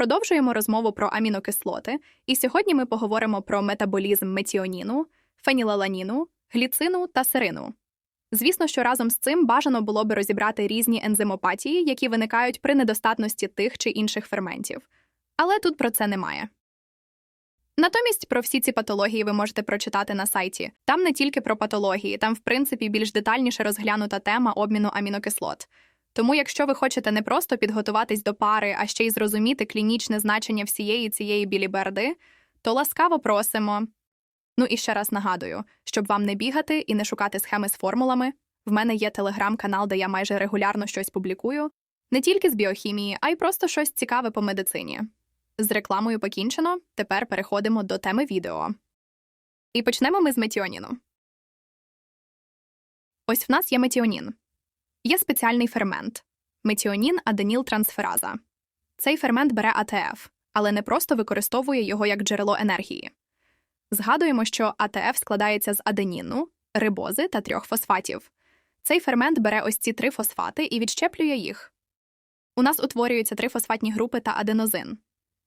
Продовжуємо розмову про амінокислоти, і сьогодні ми поговоримо про метаболізм метіоніну, фенілаланіну, гліцину та серину. Звісно, що разом з цим бажано було би розібрати різні ензимопатії, які виникають при недостатності тих чи інших ферментів. Але тут про це немає. Натомість про всі ці патології ви можете прочитати на сайті. Там не тільки про патології, там, в принципі, більш детальніше розглянута тема обміну амінокислот. Тому, якщо ви хочете не просто підготуватись до пари, а ще й зрозуміти клінічне значення всієї цієї біліберди, то ласкаво просимо. Ну і ще раз нагадую, щоб вам не бігати і не шукати схеми з формулами, в мене є телеграм-канал, де я майже регулярно щось публікую, не тільки з біохімії, а й просто щось цікаве по медицині. З рекламою покінчено, тепер переходимо до теми відео. І почнемо ми з метіоніну. Ось в нас є метіонін. Є спеціальний фермент метіонін аденілтрансфераза. Цей фермент бере АТФ, але не просто використовує його як джерело енергії. Згадуємо, що АТФ складається з аденіну, рибози та трьох фосфатів. Цей фермент бере ось ці три фосфати і відщеплює їх. У нас утворюються три фосфатні групи та аденозин.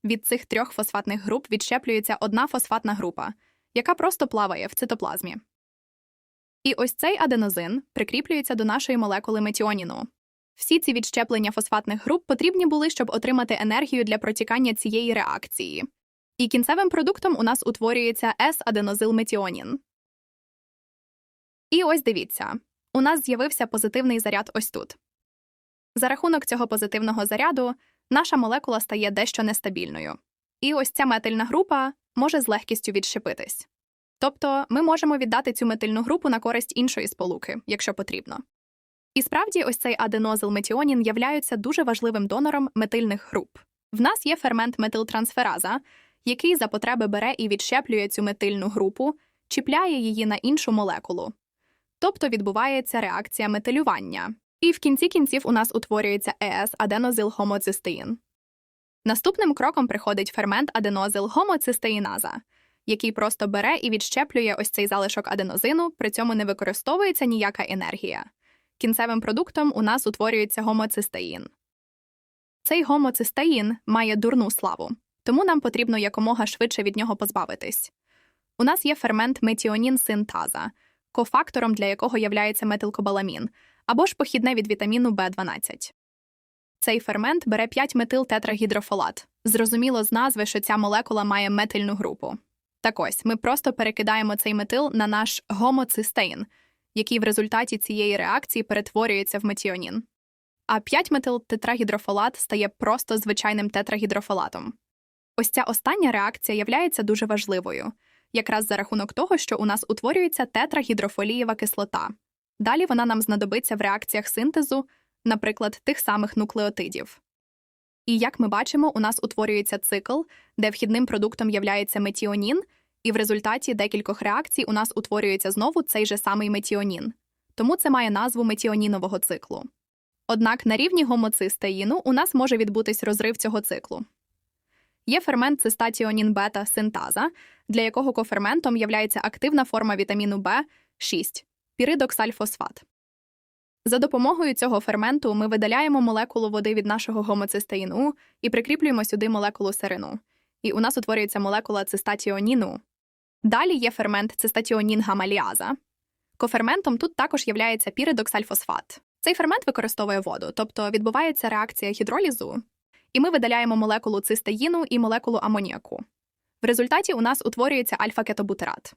Від цих трьох фосфатних груп відщеплюється одна фосфатна група, яка просто плаває в цитоплазмі. І ось цей аденозин прикріплюється до нашої молекули метіоніну. Всі ці відщеплення фосфатних груп потрібні були, щоб отримати енергію для протікання цієї реакції. І кінцевим продуктом у нас утворюється С-аденозилметіонін. І ось дивіться, у нас з'явився позитивний заряд ось тут. За рахунок цього позитивного заряду наша молекула стає дещо нестабільною. І ось ця метильна група може з легкістю відщепитись. Тобто ми можемо віддати цю метильну групу на користь іншої сполуки, якщо потрібно. І справді, ось цей аденозилметіонін являється дуже важливим донором метильних груп. В нас є фермент метилтрансфераза, який за потреби бере і відщеплює цю метильну групу, чіпляє її на іншу молекулу. Тобто відбувається реакція метилювання. І в кінці кінців у нас утворюється ес аденозилгомоцистеїн. Наступним кроком приходить фермент аденозилгомоцистеїназа, який просто бере і відщеплює ось цей залишок аденозину, при цьому не використовується ніяка енергія. Кінцевим продуктом у нас утворюється гомоцистеїн. Цей гомоцистеїн має дурну славу, тому нам потрібно якомога швидше від нього позбавитись. У нас є фермент метіонін синтаза, кофактором для якого являється метилкобаламін, або ж похідне від вітаміну В12. Цей фермент бере 5 метилтетрагідрофолат. Зрозуміло з назви, що ця молекула має метильну групу. Так ось ми просто перекидаємо цей метил на наш гомоцистеїн, який в результаті цієї реакції перетворюється в метіонін. А 5 метилтетрагідрофолат стає просто звичайним тетрагідрофолатом. Ось ця остання реакція являється дуже важливою, якраз за рахунок того, що у нас утворюється тетрагідрофолієва кислота. Далі вона нам знадобиться в реакціях синтезу, наприклад, тих самих нуклеотидів. І як ми бачимо, у нас утворюється цикл, де вхідним продуктом являється метіонін, і в результаті декількох реакцій у нас утворюється знову цей же самий метіонін. Тому це має назву метіонінового циклу. Однак на рівні гомоцистеїну у нас може відбутись розрив цього циклу. Є фермент цистатіонін бета синтаза, для якого коферментом являється активна форма вітаміну В 6 піридоксальфосфат. За допомогою цього ферменту ми видаляємо молекулу води від нашого гомоцистеїну і прикріплюємо сюди молекулу серину. І у нас утворюється молекула цистатіоніну. Далі є фермент цистатіонін гамаліаза. Коферментом тут також являється піридоксальфосфат. Цей фермент використовує воду, тобто відбувається реакція гідролізу, і ми видаляємо молекулу цистеїну і молекулу амоніаку. В результаті у нас утворюється альфа-кетобутерат.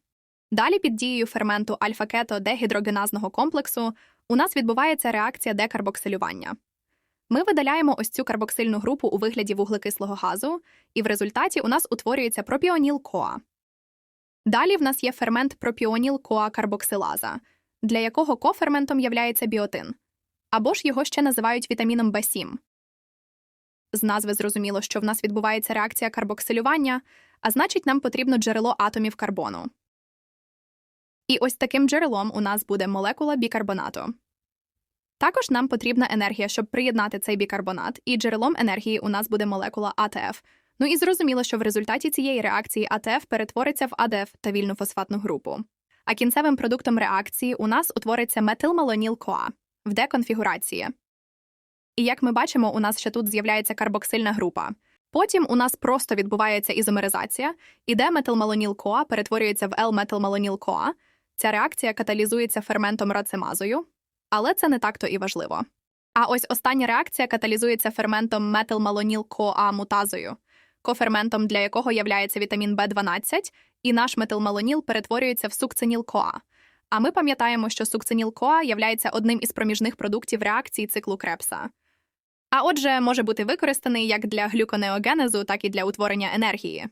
Далі під дією ферменту альфа-кето дегідрогеназного комплексу у нас відбувається реакція декарбоксилювання. Ми видаляємо ось цю карбоксильну групу у вигляді вуглекислого газу, і в результаті у нас утворюється пропіоніл коа. Далі в нас є фермент пропіоніл коа карбоксилаза, для якого коферментом являється біотин, або ж його ще називають вітаміном В7. З назви зрозуміло, що в нас відбувається реакція карбоксилювання, а значить, нам потрібно джерело атомів карбону. І ось таким джерелом у нас буде молекула бікарбонату. Також нам потрібна енергія, щоб приєднати цей бікарбонат, і джерелом енергії у нас буде молекула АТФ. Ну і зрозуміло, що в результаті цієї реакції АТФ перетвориться в АДФ та вільну фосфатну групу. А кінцевим продуктом реакції у нас утвориться метилмалоніл коа в деконфігурації. І як ми бачимо, у нас ще тут з'являється карбоксильна група. Потім у нас просто відбувається ізомеризація, і де метилмалоніл-КоА перетворюється в L-метилмалоніл-КоА. Ця реакція каталізується ферментом рацемазою, але це не так-то і важливо. А ось остання реакція каталізується ферментом метилмалоніл-КоА мутазою, коферментом для якого являється вітамін В12, і наш метилмалоніл перетворюється в сукциніл-КоА. А ми пам'ятаємо, що сукциніл-КоА являється одним із проміжних продуктів реакції циклу Крепса. А отже, може бути використаний як для глюконеогенезу, так і для утворення енергії.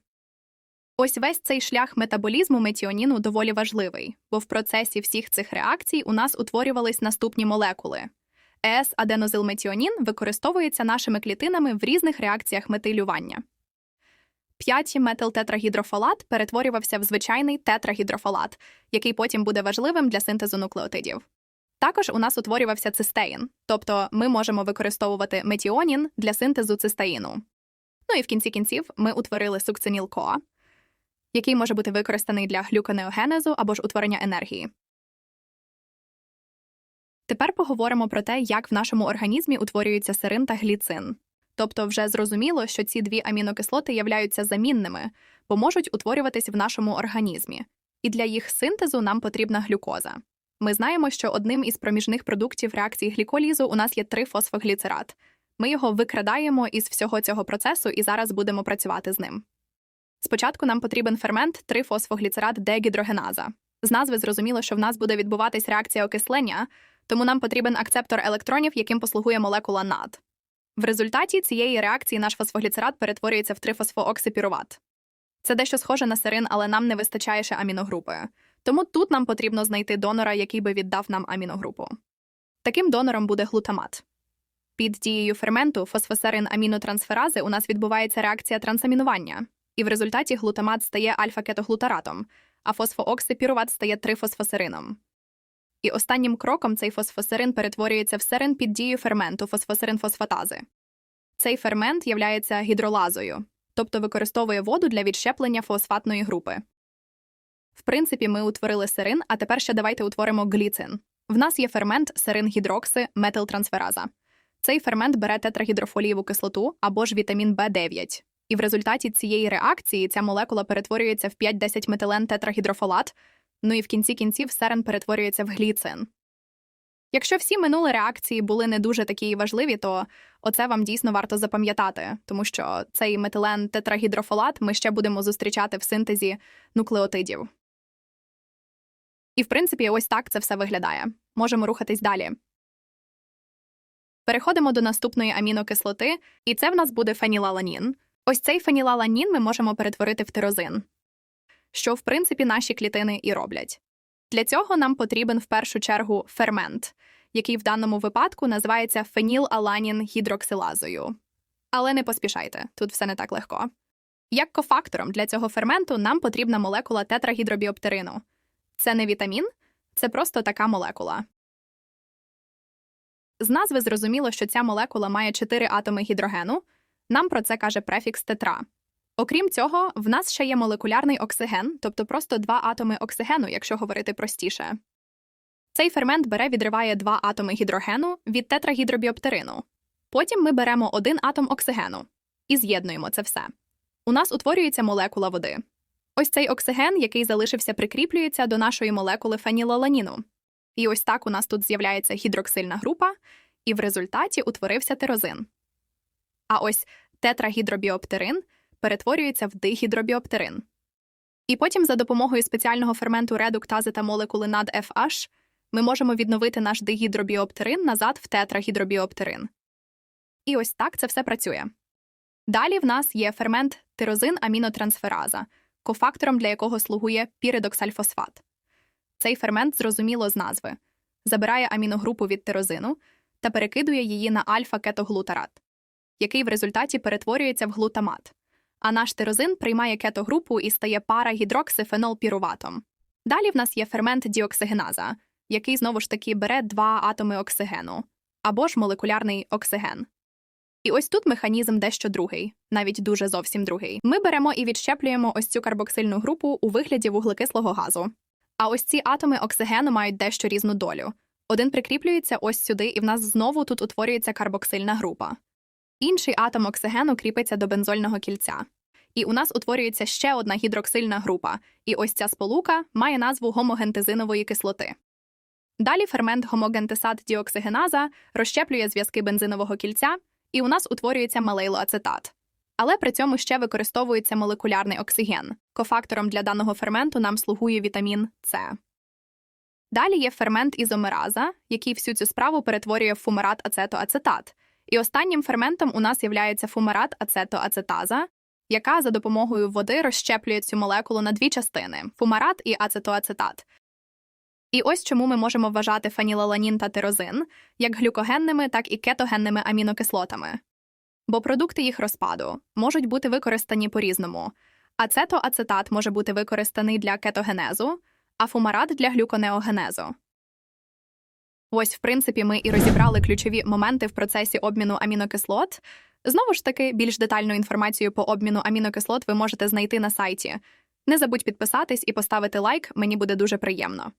Ось весь цей шлях метаболізму метіоніну доволі важливий, бо в процесі всіх цих реакцій у нас утворювались наступні молекули. С-аденозилметіонін використовується нашими клітинами в різних реакціях метилювання. 5 метилтетрагідрофолат перетворювався в звичайний тетрагідрофолат, який потім буде важливим для синтезу нуклеотидів. Також у нас утворювався цистеїн, тобто ми можемо використовувати метіонін для синтезу цистеїну. Ну і в кінці кінців ми утворили сукциніл КоА, який може бути використаний для глюконеогенезу або ж утворення енергії. Тепер поговоримо про те, як в нашому організмі утворюються сирин та гліцин. Тобто, вже зрозуміло, що ці дві амінокислоти являються замінними, бо можуть утворюватись в нашому організмі, і для їх синтезу нам потрібна глюкоза. Ми знаємо, що одним із проміжних продуктів реакції гліколізу у нас є трифосфогліцерат. Ми його викрадаємо із всього цього процесу і зараз будемо працювати з ним. Спочатку нам потрібен фермент трифосфогліцерат дегідрогеназа. З назви зрозуміло, що в нас буде відбуватись реакція окислення, тому нам потрібен акцептор електронів, яким послугує молекула NAD. В результаті цієї реакції наш фосфогліцерат перетворюється в трифосфооксипіруват. Це дещо схоже на сирин, але нам не вистачає ще аміногрупи. Тому тут нам потрібно знайти донора, який би віддав нам аміногрупу. Таким донором буде глутамат. Під дією ферменту фосфосерин амінотрансферази у нас відбувається реакція трансамінування, і в результаті глутамат стає альфа-кетоглутаратом, а фосфооксипіруват стає трифосфосерином. І останнім кроком цей фосфосерин перетворюється в серин під дією ферменту фосфосерин-фосфатази. Цей фермент являється гідролазою, тобто використовує воду для відщеплення фосфатної групи. В принципі, ми утворили серин, а тепер ще давайте утворимо гліцин. В нас є фермент серин гідрокси метилтрансфераза. Цей фермент бере тетрагідрофолієву кислоту або ж вітамін В9. І в результаті цієї реакції ця молекула перетворюється в 5-10 метилен тетрагідрофолат, ну і в кінці кінців серин перетворюється в гліцин. Якщо всі минулі реакції були не дуже такі важливі, то оце вам дійсно варто запам'ятати, тому що цей метилен тетрагідрофолат ми ще будемо зустрічати в синтезі нуклеотидів. І, в принципі, ось так це все виглядає. Можемо рухатись далі. Переходимо до наступної амінокислоти, і це в нас буде фенілаланін. Ось цей фенілаланін ми можемо перетворити в тирозин, що, в принципі, наші клітини і роблять. Для цього нам потрібен в першу чергу фермент, який в даному випадку називається фенілаланін гідроксилазою. Але не поспішайте, тут все не так легко. Як кофактором для цього ферменту нам потрібна молекула тетрагідробіоптерину. Це не вітамін, це просто така молекула. З назви зрозуміло, що ця молекула має 4 атоми гідрогену. Нам про це каже префікс тетра. Окрім цього, в нас ще є молекулярний оксиген, тобто просто два атоми оксигену, якщо говорити простіше. Цей фермент бере відриває два атоми гідрогену від тетрагідробіоптерину. Потім ми беремо один атом оксигену і з'єднуємо це все. У нас утворюється молекула води. Ось цей оксиген, який залишився, прикріплюється до нашої молекули фенілаланіну. І ось так у нас тут з'являється гідроксильна група, і в результаті утворився тирозин. А ось тетрагідробіоптерин перетворюється в дигідробіоптерин. І потім, за допомогою спеціального ферменту редуктази та молекули NADFH, ми можемо відновити наш дигідробіоптерин назад в тетрагідробіоптерин. І ось так це все працює. Далі в нас є фермент тирозин амінотрансфераза, кофактором для якого слугує піридоксальфосфат. Цей фермент зрозуміло з назви забирає аміногрупу від тирозину та перекидує її на альфа-кетоглутарат, який в результаті перетворюється в глутамат. А наш тирозин приймає кетогрупу і стає парагідроксифенолпіруватом. Далі в нас є фермент діоксигеназа, який знову ж таки бере два атоми оксигену або ж молекулярний оксиген. І ось тут механізм дещо другий, навіть дуже зовсім другий. Ми беремо і відщеплюємо ось цю карбоксильну групу у вигляді вуглекислого газу. А ось ці атоми оксигену мають дещо різну долю. Один прикріплюється ось сюди, і в нас знову тут утворюється карбоксильна група. Інший атом оксигену кріпиться до бензольного кільця. І у нас утворюється ще одна гідроксильна група, і ось ця сполука має назву гомогентезинової кислоти. Далі фермент гомогентесат діоксигеназа розщеплює зв'язки бензинового кільця, і у нас утворюється малейлоацетат. Але при цьому ще використовується молекулярний оксиген. Кофактором для даного ферменту нам слугує вітамін С. Далі є фермент ізомераза, який всю цю справу перетворює в фумарат ацетоацетат. І останнім ферментом у нас є фумарат ацетоацетаза, яка за допомогою води розщеплює цю молекулу на дві частини фумарат і ацетоацетат. І ось чому ми можемо вважати фенілаланін та тирозин як глюкогенними, так і кетогенними амінокислотами. Бо продукти їх розпаду можуть бути використані по-різному. Ацетоацетат може бути використаний для кетогенезу, а фумарат для глюконеогенезу. Ось, в принципі, ми і розібрали ключові моменти в процесі обміну амінокислот. Знову ж таки, більш детальну інформацію по обміну амінокислот ви можете знайти на сайті. Не забудь підписатись і поставити лайк, мені буде дуже приємно.